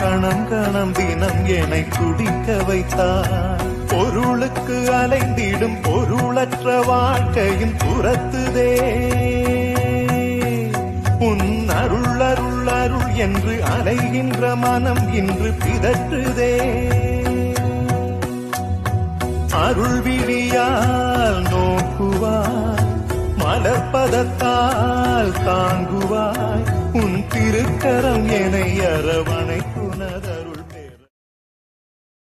கணம் கணம் தினம் என்னை குடிக்க வைத்தார். பொருளுக்கு அலைந்திடும் பொருளற்ற வாழ்க்கையும் துரத்துதே. உன் அருள் அருள் அருள் என்று அலைகின்ற மனம் இன்று பிதற்றுதே. அருள் விழியால் நோக்குவாய் மலர்பதத்தால் தாங்குவாய். உன் திருக்கரம் என அரவணை